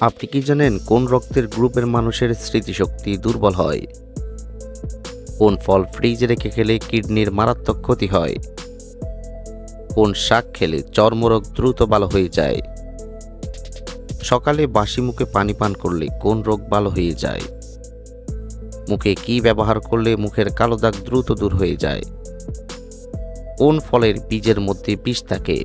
আপনি কি জানেন কোন রক্তের গ্রুপের মানুষের স্মৃতিশক্তি দুর্বল হয়? কোন ফল ফ্রিজে রেখে খেলে কিডনির মারাত্মক ক্ষতি হয়? কোন শাক খেলে চর্মরোগ দ্রুত ভালো হয়ে যায়? সকালে বাসি মুখে পানি পান করলে কোন রোগ ভালো হয়ে যায়? মুখে কি ব্যবহার করলে মুখের কালো দাগ দ্রুত দূর হয়ে যায়? কোন ফলের বীজের মধ্যে বিষ থাকে?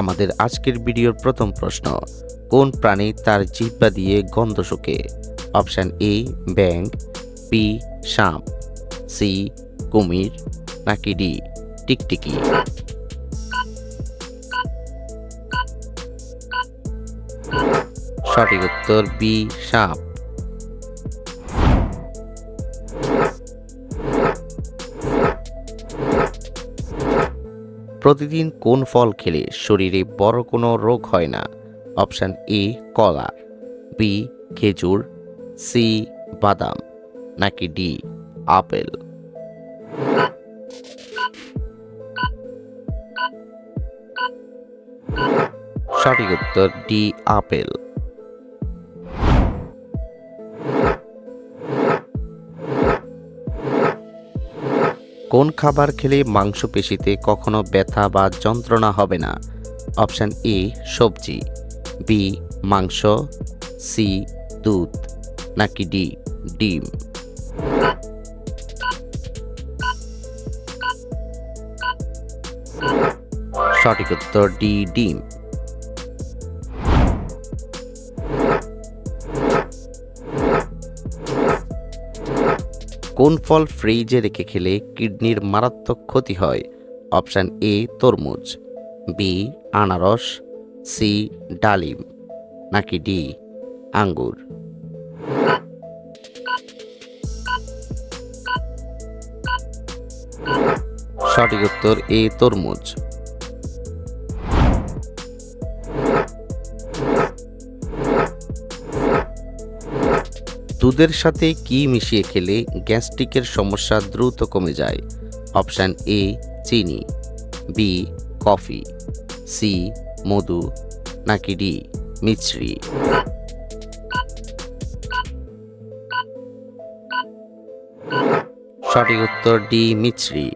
আমাদের আজকের ভিডিওর প্রথম প্রশ্ন, কোন প্রাণী তার জিহ্বা দিয়ে গন্ধ শুকে? অপশান এ ব্যাং বি, সাপ, সি, কুমির, নাকি ডি, টিকটিকি? সঠিক উত্তর বি, সাপ। প্রতিদিন কোন ফল খেলে শরীরে বড় কোনো রোগ হয় না? অপশান এ, কলা, বি, খেজুর, সি, বাদাম, নাকি ডি, আপেল? সঠিক উত্তর ডি, আপেল। কোন খাবার খেলে মাংসপেশিতে কখনো ব্যথা বা যন্ত্রণা হবে না? অপশান এ, সবজি। বি, মাংস। সি, দুধ। নাকি ডি, ডিম? সঠিক উত্তর ডি, ডিম। কোন ফল ফ্রিজে রেখে খেলে কিডনির মারাত্মক ক্ষতি হয়? অপশান এ, তরমুজ। বি, আনারস। সি, ডালিম। নাকি ডি, আঙ্গুর। সঠিক উত্তর এ, তরমুজ। দুধের সাথে কি মিশিয়ে খেলে গ্যাস্ট্রিকের সমস্যা দ্রুত কমে যায়? অপশান এ, চিনি। B, coffee. সি, মধু। নাকি ডি, মিছরি। সঠিক উত্তর ডি, মিছরি।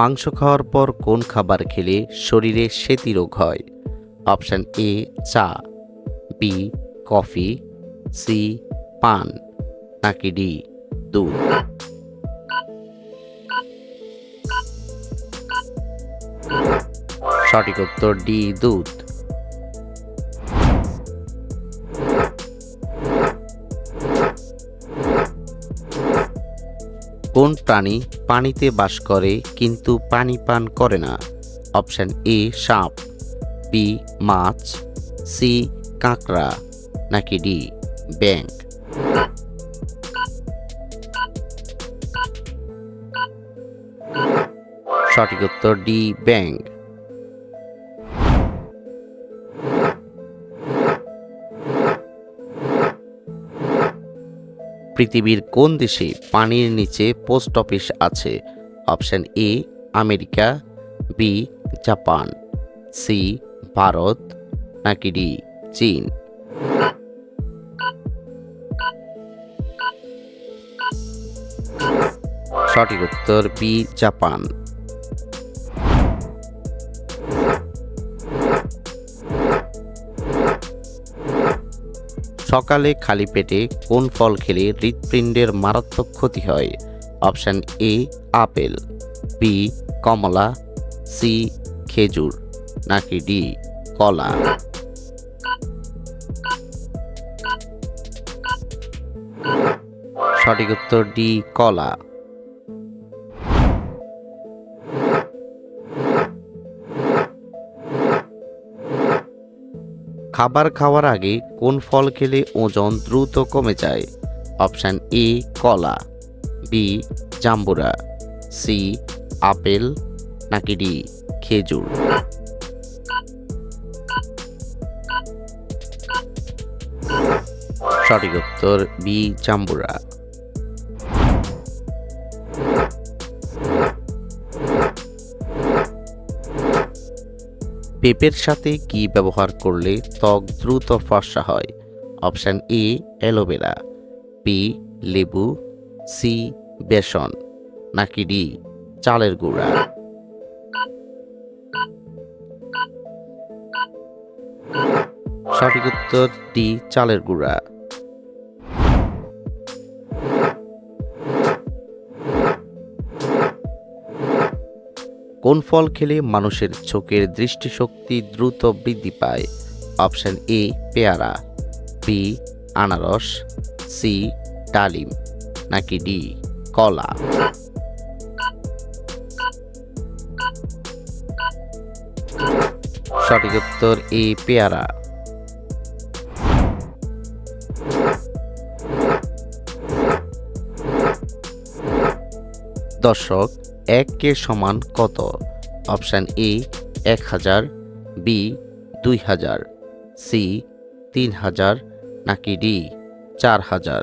মাংস খাওয়ার পর কোন খাবার খেলে শরীরে সেতি রোগ হয়? অপশান এ, চা, বি, কফি, সি, পান, নাকি ডি, দুধ। সঠিক উত্তর ডি, দুধ। কোন প্রাণী পানিতে বাস করে কিন্তু পানি পান করে না? অপশান এ, সাপ, বি, মাছ, সি, কাঁকড়া, নাকি ডি ব্যাংক সঠিক উত্তর ডি ব্যাং পৃথিবীর কোন দেশে পানির নিচে পোস্ট অফিস আছে? Option A, America, B, Japan, C, Bharat, নাকি ডি, চীন? সঠিক উত্তর বি, জাপান। সকালে খালি পেটে কোন ফল খেলে হৃৎপিণ্ডের মারাত্মক ক্ষতি হয়? অপশান এ, আপেল, বি, কমলা, সি, খেজুর, নাকি ডি, কলা? সঠিক উত্তর ডি, কলা। খাবার খাওয়ার আগে কোন ফল খেলে ওজন দ্রুত কমে যায়? অপশান এ, কলা। বি, জাম্বুরা। সি, আপেল নাকি ডি, খেজুর। সঠিক উত্তর বি, জাম্বুরা। পেঁপের সাথে কি ব্যবহার করলে ত্বক দ্রুত ফর্সা হয়? Option A, aloe vera B লেবু, সি, বেসন, নাকি ডি, চালের গুঁড়া। সঠিক উত্তর ডি, চালের গুঁড়া। কোন ফল খেলে মানুষের চোখের দৃষ্টিশক্তি দ্রুত বৃদ্ধি পায়? অপশন এ, পেয়ারা। বি আনারস। সি ডালিম। নাকি ডি কলা। সঠিক উত্তর এ, পেয়ারা। দর্শক এক কে সমান কত? অপশান এ এক হাজার বি দুই হাজার সি তিন হাজার, নাকি ডি চার হাজার?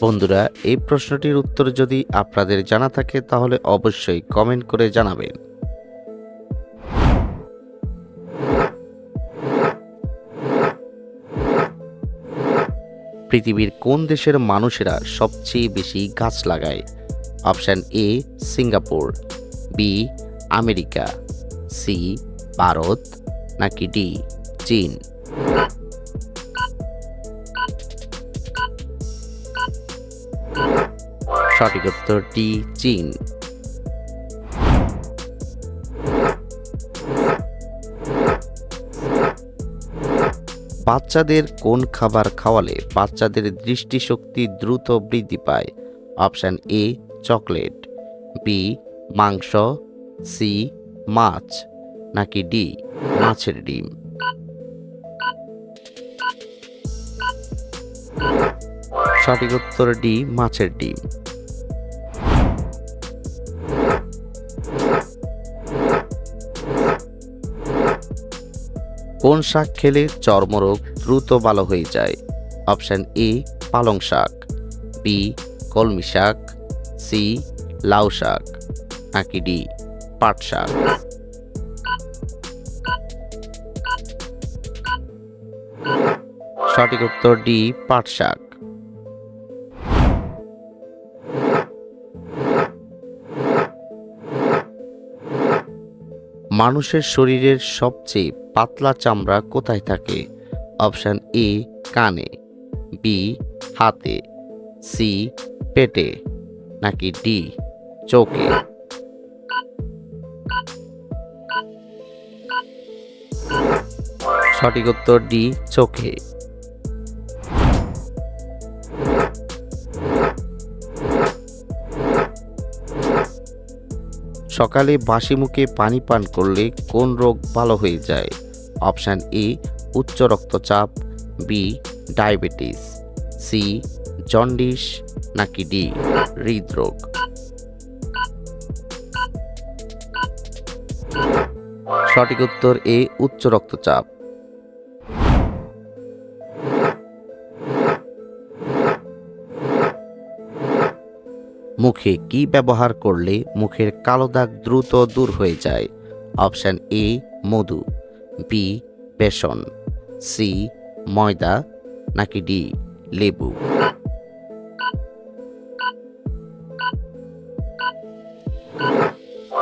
বন্ধুরা, এই প্রশ্নটির উত্তর যদি আপনাদের জানা থাকে, তাহলে অবশ্যই কমেন্ট করে জানাবেন। পৃথিবীর কোন দেশের মানুষেরা সবচেয়ে বেশি গাছ লাগায়? Option A Singapore. B America. C Bharat. নাকি ডি চীন? সঠিক উত্তর ডি চীন। বাচ্চাদের কোন খাবার খাওয়ালে বাচ্চাদের দৃষ্টিশক্তি দ্রুত বৃদ্ধি পায়? Option A, chocolate. বি, মাংস। সি, মাছ। নাকি ডি, মাছের ডিম? সঠিক উত্তর ডি, মাছের ডিম। কোন শাক খেলে চর্মরোগ দ্রুত ভালো হয়ে যায়? অপশান এ, পালং শাক, বি, কলমি শাক, সি, লাউ শাক, নাকি ডি, পাট শাক। সঠিক উত্তর ডি, পাট শাক। মানুষের শরীরের সবচেয়ে পাতলা চামড়া কোথায় থাকে? অপশান এ, কানে, বি, হাতে, সি, পেটে, নাকি ডি, চোখে? সঠিক উত্তর ডি, চোখে। সকালে বাসি মুখে পানি পান করলে কোন রোগ ভালো হয়ে যায়? অপশান এ, উচ্চ রক্তচাপ, বি, ডায়াবেটিস, সি, জন্ডিস নাকি ডি, হৃদরোগ। সঠিক উত্তর এ, উচ্চ রক্তচাপ। মুখে কি ব্যবহার করলে মুখের কালো দাগ দ্রুত দূর হয়ে যায়? অপশান এ, মধু। বি বেসন। সি ময়দা। নাকি ডি লেবু।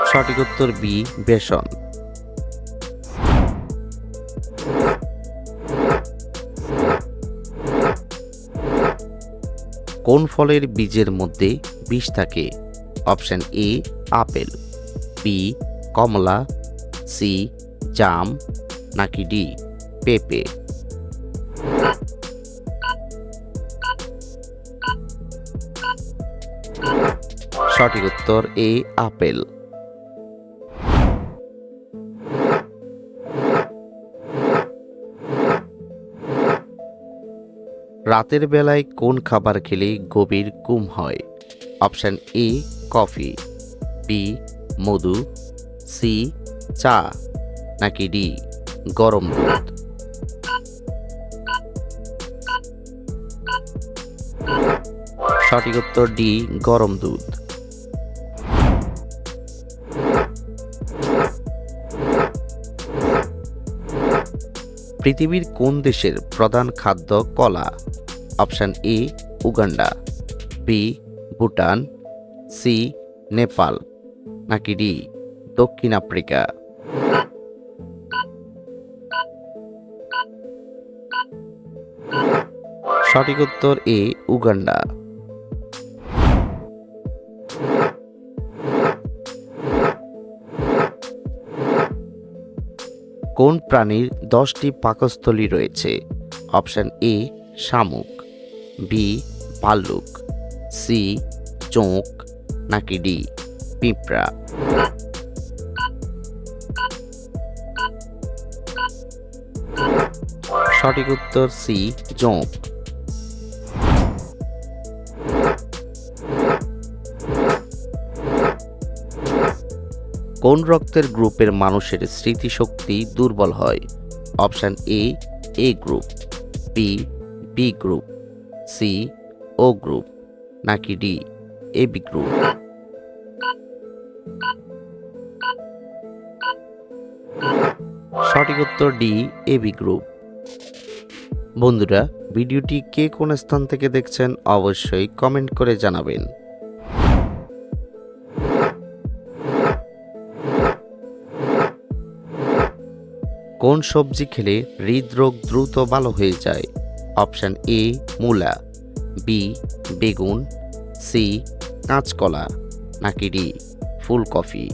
সঠিক উত্তর বি বেসন। কোন ফলের বীজের মধ্যে বিষ থাকে। Option A, apple. বি, কমলা। সি, জাম। নাকি ডি, পেঁপে। সঠিক উত্তর এ, আপেল। রাতের বেলায় কোন খাবার খেলে গভীর কুম হয়? অপশান এ, কফি, বি, মধু, সি, চা, নাকি ডি, গরম দুধ? সঠিক উত্তর ডি, গরম দুধ। পৃথিবীর কোন দেশের প্রধান খাদ্য কলা? Option A, Uganda, B Bhutan C Nepal, নাকি ডি, দক্ষিণ আফ্রিকা? সঠিক উত্তর এ, উগান্ডা। কোন প্রাণীর দশটি পাকস্থলী রয়েছে? অপশান এ, শামুক, বি, ভাল্লুক। সি, চোখ, নাকি ডি, পিঁপড়া? সঠিক উত্তর সি জোঁক কোন রক্তের গ্রুপের মানুষের স্মৃতিশক্তি দুর্বল হয়? Option A A group, B B group, C, O group. নাকি ডি? এ বি গ্রুপ সঠিক উত্তর ডি, এ বি গ্রুপ বন্ধুরা, ভিডিওটি কে কোন স্থান থেকে দেখছেন অবশ্যই কমেন্ট করে জানাবেন। কোন সবজি খেলে হৃদরোগ দ্রুত ভালো হয়ে যায়? অপশান এ, মূলা। বি বেগুন, সি, কাঁচকলা, নাকি ডি ফুলকপি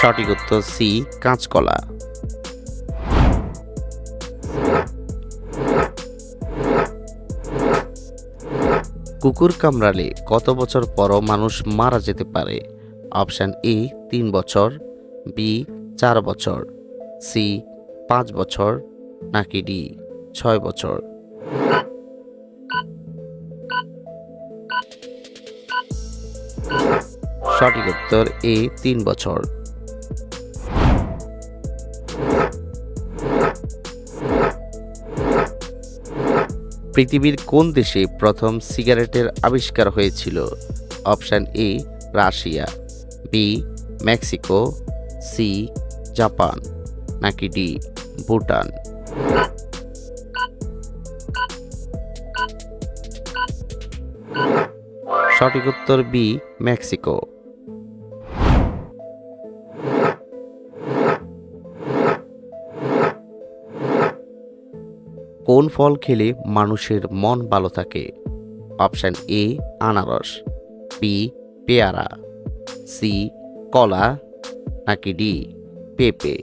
সঠিক উত্তর সি, কাঁচকলা। কুকুর কামড়ালে কত বছর পরও মানুষ মারা যেতে পারে? অপশান এ, তিন বছর, বি, চার বছর, সি পাঁচ বছর, নাকি ডি ছয় বছর? সঠিক উত্তর এ, তিন বছর। পৃথিবীর কোন দেশে প্রথম সিগারেটের আবিষ্কার হয়েছিল? Option A, Russia. B, Mexico. C, Japan. নাকি ডি ভুটান। সঠিক উত্তর বি মেক্সিকো। কোন ফল খেলে মানুষের মন ভালো থাকে? অপশান এ আনারস। বি পেয়ারা। সি কলা। নাকি ডি পেঁপে।